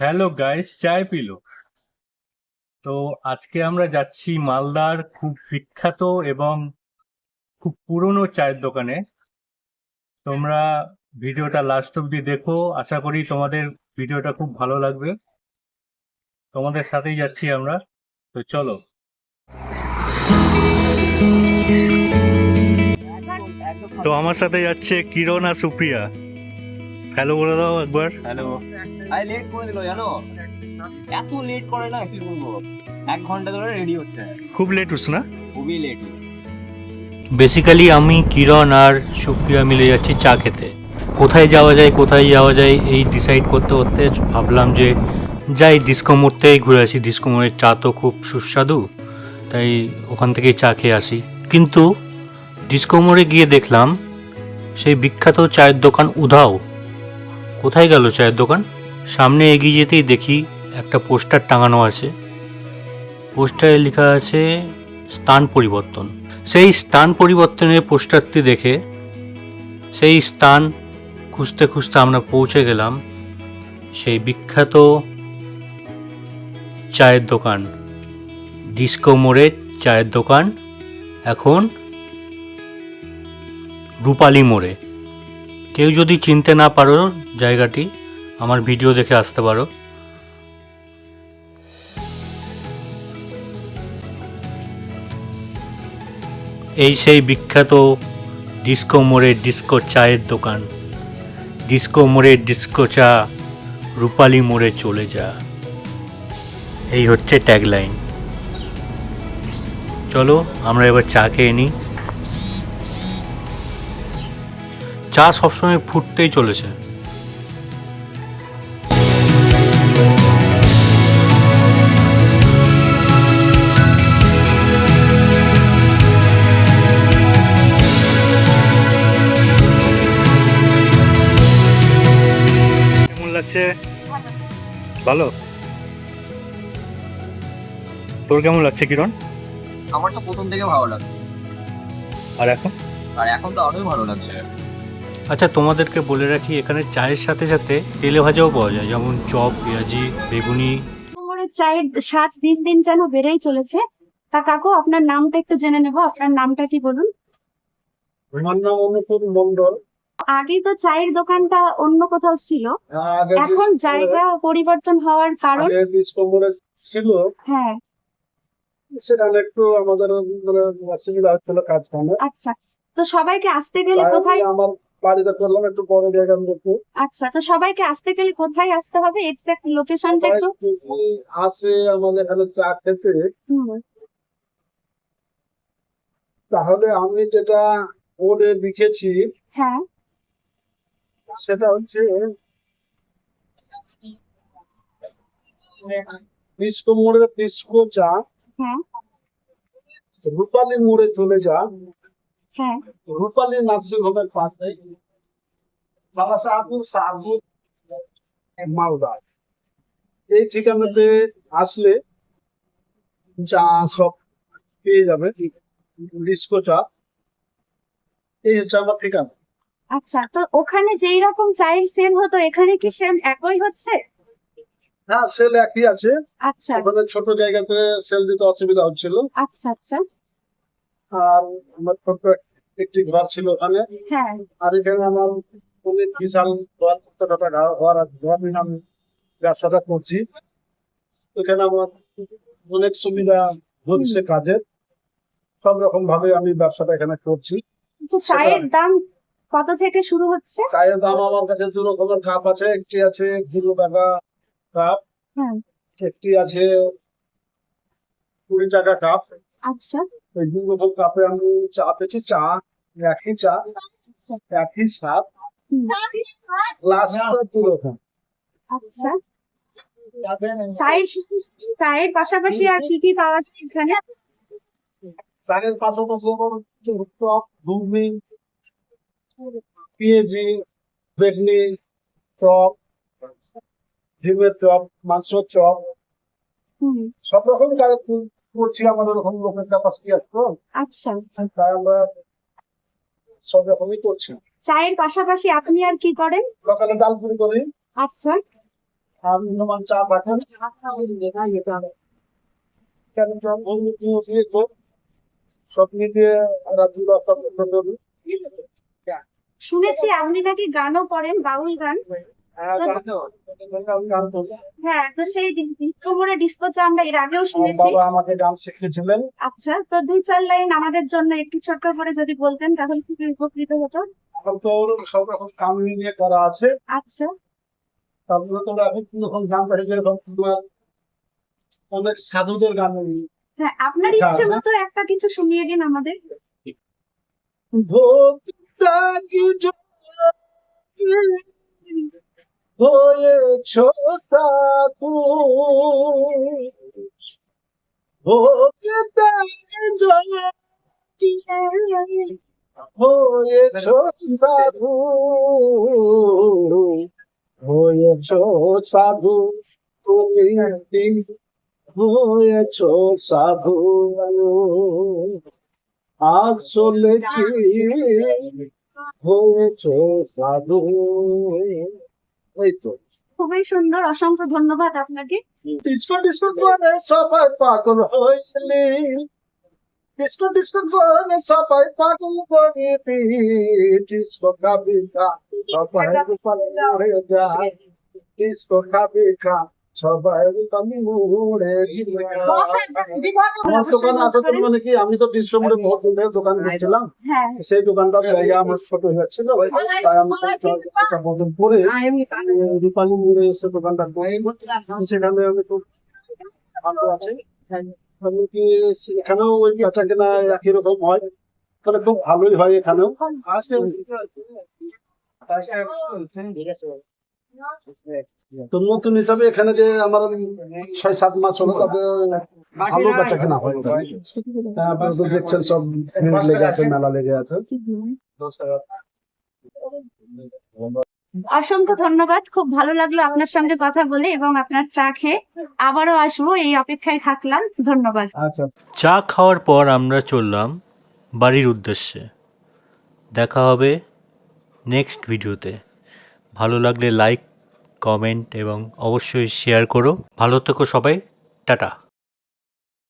Hello guys চায় pillow তো আজকে আমরা যাচ্ছি মালদার খুব বিখ্যাত এবং খুব পুরনো চায়ের দোকানে। তোমরা ভিডিওটা লাস্ট অব্দি দেখো। আশা করি তোমাদের ভিডিওটা খুব ভালো লাগবে। তোমাদের সাথেই যাচ্ছি আমরা। তো চলো। তো আমার সাথে যাচ্ছে কিরণ আর সুপ্রিয়া। হ্যালো বলে দাও একবার। হ্যালো আরে লেট করে দিল জানো? এত লেট করে না কি বলব? এক ঘণ্টা ধরে রেডি হচ্ছে। খুব লেট হচ্ছে না? খুবই লেট বেসিক্যালি আমি কিরণ আর সুপ্রিয়া মিলে যাচ্ছি চা খেতে। কোথায় যাওয়া যায় কোথায় যাওয়া যায় এই ডিসাইড করতে করতে ভাবলাম যে যাই ডিস্কো মোড়তেই ঘুরে আসি। ডিস্কো মোড়ের চা তো খুব সুস্বাদু তাই ওখান থেকেই চা খেয়ে আসি। কিন্তু ডিস্কো মোড়ে গিয়ে দেখলাম সেই বিখ্যাত চায়ের দোকান উধাও। কোথায় গেল চায়ের দোকান? সামনে এগিয়ে যেতেই দেখি একটা পোস্টার টাঙানো আছে। পোস্টারে লেখা আছে, স্থান পরিবর্তন। সেই স্থান পরিবর্তনের পোস্টারটি দেখে সেই স্থান খুঁজতে খুঁজতে আমরা পৌঁছে গেলাম সেই বিখ্যাত চায়ের দোকান। ডিস্কো মোড়ের চায়ের দোকান এখন রূপালী মোড়ে। কেউ যদি চিনতে না পারো জায়গাটি, আমার ভিডিও দেখে আসতে পারো। এই সেই বিখ্যাত ডিস্কো মোড়ের ডিস্কো চায়ের দোকান। ডিস্কো মোড়ের ডিস্কো চা রূপালী মোড়ে চলে যা। এই হচ্ছে ট্যাগলাইন চলো আমরা এবার চা খেয়ে নিই। চা সবসময় ফুটতেই চলেছে। কেমন লাগছে? ভালো? তোর কেমন লাগছে কিরণ? আমার তো প্রথম থেকে ভালো লাগছে। আর এখন? আর এখন তো আরোই ভালো লাগছে। আচ্ছা তোমাদেরকে বলে রাখি এখানে চায়ের সাথে সাথে তেলে ভাজাও পাওয়া যায় যেমন চপ পেঁয়াজি বেগুনি। চায়ের স্বাদ দিন দিন যেন বেড়েই চলেছে। তা কাকু আপনার নামটা একটু জেনে নেব আপনার নামটা কি বলুন? আমার নাম মন্ডল আগে তো চায়ের দোকানটা অন্য কোথাও ছিল। এখন জায়গা পরিবর্তন হওয়ার কারণ ছিল হ্যাঁ। সেখানে একটু আমাদের মানে কাজ আচ্ছা। তো সবাইকে আসতে গেলে কোথায় আমার বাড়িতে করলাম একটু বড় জায়গা দেখে আচ্ছা তো সবাইকে আসতে গেলে কোথায় আসতে হবে? এক্সাক্ট লোকেশনটা একটু? আসে আমাদের এখানে চা খেতে তাহলে আমি যেটা বোর্ডে লিখেছি হ্যাঁ। সেটা হচ্ছে ডিস্কো মোড়ে ডিস্কো চা। হ্যাঁ। রূপালী মোড়ে চলে যা। রূপালী নার্সিং হোমের পাশে বাবা মালদা। এই ঠিকানাতে আসলে চা সব পেয়ে যাবে। ডিস্কো চা এই হচ্ছে আমার ঠিকানা। আচ্ছা তো ওখানে যেই রকম চায়ের সেল হতো এখানে কি সেম একই হচ্ছে? হ্যাঁ সেল একই আছে। আচ্ছা। ওখানে ছোট জায়গাতে সেল দিতে অসুবিধা হচ্ছিল। আচ্ছা আচ্ছা। আর আমার ছোট্ট একটি ঘর ছিল ওখানে। হ্যাঁ। আর এখানে আমার অনেক বিশাল ঘর আমি ব্যবসাটা করছি। এখানে আমার অনেক সুবিধা হচ্ছে কাজের। সব রকম ভাবে আমি ব্যবসাটা এখানে করছি। আচ্ছা চায়ের দাম কত থেকে শুরু হচ্ছে? চায়ের দাম আমার কাছে দু রকমের কাপ আছে। একটি আছে দুটো টাকা কাপ একটি আছে কুড়ি টাকা কাপ আচ্ছা। ওই কাপে আমি চা পেয়েছি চা একই চা একই স্বাদ। হুম, গ্লাসটা দু রকম আচ্ছা। চায়ের চায়ের পাশাপাশি আর কি কি পাওয়া যায় এখানে? চায়ের পাশাপাশি চপ ঘুগনি পেঁয়াজি বেগনি চপ ডিমের চপ মাংস চপ। হুম। সব রকম করছি আমাদের ওরকম লোকের ক্যাপাসিটি আছে তো আচ্ছা তাই আমরা সব রকমই করছি চায়ের পাশাপাশি আপনি আর কি করেন? সকালে ডাল পুরি করি। আচ্ছা। আর নিম্নমান চা পাঠান। সব মিলিয়ে রাত্রি দশটা পর্যন্ত করি। শুনেছি আপনি নাকি গানও করেন বাউল গান। হ্যাঁ, তো সেই ডিস্কো মোড়ে চা আমরা এর আগেও শুনেছি। বাবা আমাকে গান শিখিয়েছিলেন। আচ্ছা তো দুই চার লাইন আমাদের জন্য একটু ছোট্ট করে যদি বলতেন তাহলে খুবই উপকৃত হতো। তো সব রকম কাম নিয়ে করা আছে। আচ্ছা। তারপরে তো এখন যখন গান পাঠে যেরকম তোমার অনেক সাধুদের গান হ্যাঁ আপনার ইচ্ছে। মতো একটা কিছু শুনিয়ে দিন আমাদের। ভোক্তা কি হয়েছ হয়েছ সাধু। হয়েছ সাধু। তুমি হয়েছ সাধু। আজ চলে কি? হয়েছ সাধু। এই তো। খুবই সুন্দর অসংখ্য ধন্যবাদ আপনাকে। ডিসকাউন্ট ডিসকাউন্ট করে সবাই পাগল হইলি। ডিসকাউন্ট ডিসকাউন্ট করে সবাই পাগল করিবি ডিসকো খাবি খা সবাই পাগল হয়ে যায়। ডিসকো খাবি খা। দোকান আমি তো করছিলাম। হ্যাঁ। সেই দোকানটার জায়গা আমার ছোট হয়েছিল। এসে দোকানটা সেখানে আমি খুব ভালো আছি। আমি কি এখানেও ওই বেচা কেনা একই রকম হয়। তাহলে খুব ভালোই হয় এখানেও। তো নতুন হিসাবে এখানে যে আমার ছয় সাত মাস হলো তাদের ভালো বেচা কেনা হয় দেখছেন সব লেগে আছে মেলা লেগে আছে। অসংখ্য ধন্যবাদ খুব ভালো লাগল আপনার সঙ্গে কথা বলে এবং আপনার চা খেয়ে আবারও আসব এই অপেক্ষায় থাকলাম ধন্যবাদ। আচ্ছা। চা খাওয়ার পর আমরা চললাম বাড়ির উদ্দেশ্যে। দেখা হবে নেক্সট ভিডিওতে। ভালো লাগলে লাইক কমেন্ট এবং অবশ্যই শেয়ার করো। ভালো থেকো সবাই টাটা।